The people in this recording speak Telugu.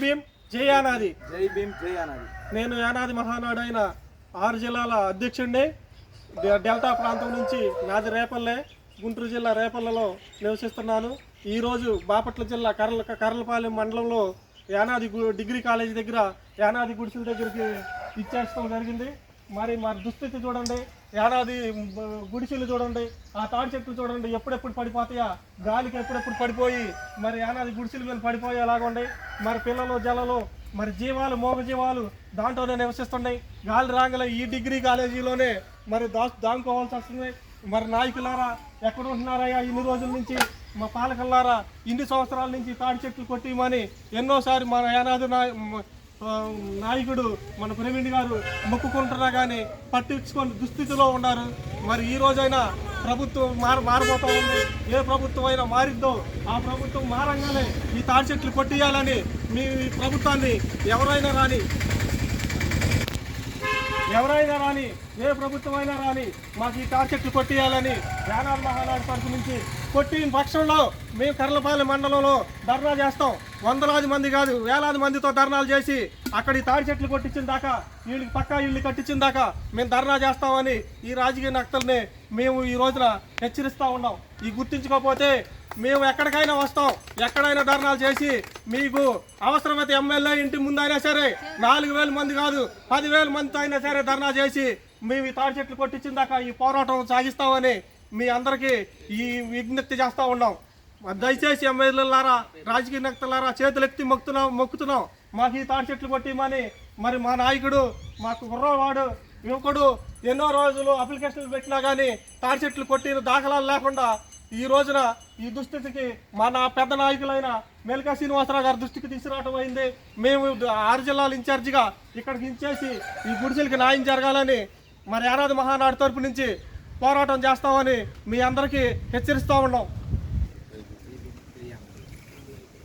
భీమ్ జై యానాది. జై భీమ్ జై అన్నది నేను యానాది మహానాడు అయిన ఆరు జిల్లాల అధ్యక్షుడిని డెల్టా ప్రాంతం నుంచి నాది రేపల్లె గుంటూరు జిల్లా రేపల్లెలో నివసిస్తున్నాను. ఈరోజు బాపట్ల జిల్లా కర్ల కర్లపాలెం మండలంలో యానాది డిగ్రీ కాలేజీ దగ్గర యానాది గుడిసెల దగ్గరికి ఇచ్చేస్తాం జరిగింది. మరి మరి దుస్థితి చూడండి ఏడాది గుడిసెలు చూడండి ఆ తాడి చెట్లు చూడండి ఎప్పుడెప్పుడు పడిపోతాయా? గాలికి ఎప్పుడెప్పుడు పడిపోయి మరి ఏడాది గుడిసెల మీద పడిపోయేలాగుండి మరి పిల్లలు జలలు మరి జీవాలు మోగ జీవాలు దాంట్లోనే నివసిస్తున్నాయి గాలి రాగలే ఈ డిగ్రీ కాలేజీలోనే మరి దా దానుకోవాల్సి వస్తుంది. మరి నాయకులారా ఎక్కడ ఉంటున్నారయ్యా ఇన్ని రోజుల నుంచి? మా పాలకల్లారా ఇన్ని సంవత్సరాల నుంచి తాడి చెట్లు కొట్టిమని ఎన్నోసారి మన ఏనాది నా నాయకుడు మన ప్రవీణ్ గారు మొక్కుకుంటున్నా కానీ పట్టించుకొని దుస్థితిలో ఉన్నారు. మరి ఈ రోజైనా ప్రభుత్వం మార మారబోతా ఉంది. ఏ ప్రభుత్వం అయినా మారిద్దో ఆ ప్రభుత్వం మారంగానే ఈ తాడి చెట్లు కొట్టియాలని మీ ప్రభుత్వాన్ని ఎవరైనా రాని ఎవరైనా రాని ఏ ప్రభుత్వం అయినా రాని మాకు ఈ తాడి చెట్లు కొట్టియాలని యానాడు మహానాడు తరఫు నుంచి కొట్టిన పక్షంలో మేము కర్లపాలెం మండలంలో ధర్నా చేస్తాం. వందలాది మంది కాదు వేలాది మందితో ధర్నాలు చేసి అక్కడ ఈ తాడి చెట్లు కొట్టించిన దాకా వీళ్ళకి పక్కా ఇల్లు కట్టించిన దాకా మేము ధర్నా చేస్తామని ఈ రాజకీయ నక్తల్ని మేము ఈ రోజున హెచ్చరిస్తూ ఉన్నాం. ఈ గుర్తించుకోకపోతే మేము ఎక్కడికైనా వస్తాం. ఎక్కడైనా ధర్నాలు చేసి మీకు అవసరమైతే ఎమ్మెల్యే ఇంటి ముందైనా సరే నాలుగు వేల మంది కాదు పదివేల మందితో అయినా సరే ధర్నా చేసి మేము ఈ తాడి చెట్లు కొట్టించిన దాకా ఈ పోరాటం సాగిస్తామని మీ అందరికీ ఈ విజ్ఞప్తి చేస్తూ ఉన్నాం. దయచేసి ఎమ్మెల్యేలారా రాజకీయ నేతలారా చేతులు ఎత్తి మొక్కుతున్నాం మొక్కుతున్నాం. మాకు ఈ తాడి చెట్లు కొట్టిమని మరి మా నాయకుడు మాకు కుర్రవాడు యువకుడు ఎన్నో రోజులు అప్లికేషన్లు పెట్టినా కానీ తాడి చెట్లు కొట్టిన దాఖలాలు లేకుండా ఈ రోజున ఈ దుస్థితికి మన పెద్ద నాయకులైన మేల్కా శ్రీనివాసరావు గారి దృష్టికి తీసుకురావటం అయింది. మేము ఆరు జిల్లాల ఇన్ఛార్జిగా ఇక్కడికి ఇచ్చేసి ఈ గుడిసెలకి న్యాయం జరగాలని మరి ఏనాది మహానాడు తరపు నుంచి పోరాటం చేస్తామని మీ అందరికీ హెచ్చరిస్తూ ఉన్నాం.